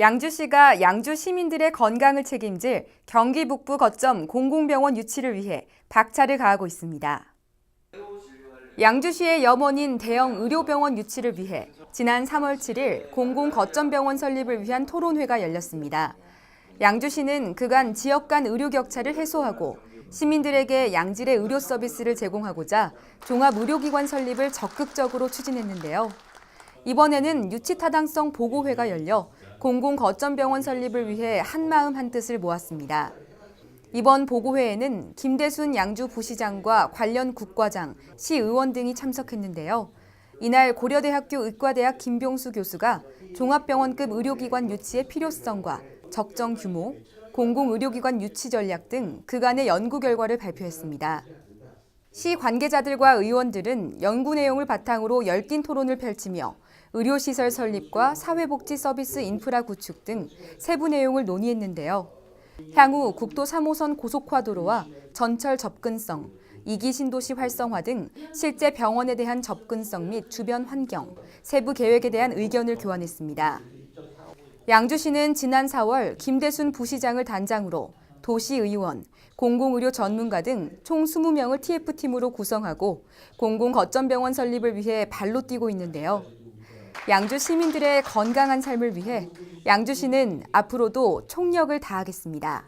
양주시가 양주 시민들의 건강을 책임질 경기 북부 거점 공공병원 유치를 위해 박차를 가하고 있습니다. 양주시의 염원인 대형 의료병원 유치를 위해 지난 3월 7일 공공 거점병원 설립을 위한 토론회가 열렸습니다. 양주시는 그간 지역 간 의료 격차를 해소하고 시민들에게 양질의 의료 서비스를 제공하고자 종합 의료기관 설립을 적극적으로 추진했는데요. 이번에는 유치 타당성 보고회가 열려 공공 거점병원 설립을 위해 한마음 한뜻을 모았습니다. 이번 보고회에는 김대순 양주 부시장과 관련 국과장, 시의원 등이 참석했는데요. 이날 고려대학교 의과대학 김병수 교수가 종합병원급 의료기관 유치의 필요성과 적정 규모, 공공의료기관 유치 전략 등 그간의 연구 결과를 발표했습니다. 시 관계자들과 의원들은 연구 내용을 바탕으로 열띤 토론을 펼치며 의료시설 설립과 사회복지 서비스 인프라 구축 등 세부 내용을 논의했는데요. 향후 국도 3호선 고속화도로와 전철 접근성, 이기 신도시 활성화 등 실제 병원에 대한 접근성 및 주변 환경, 세부 계획에 대한 의견을 교환했습니다. 양주시는 지난 4월 김대순 부시장을 단장으로 도시의원, 공공의료 전문가 등 총 20명을 TF팀으로 구성하고 공공거점병원 설립을 위해 발로 뛰고 있는데요. 양주 시민들의 건강한 삶을 위해 양주시는 앞으로도 총력을 다하겠습니다.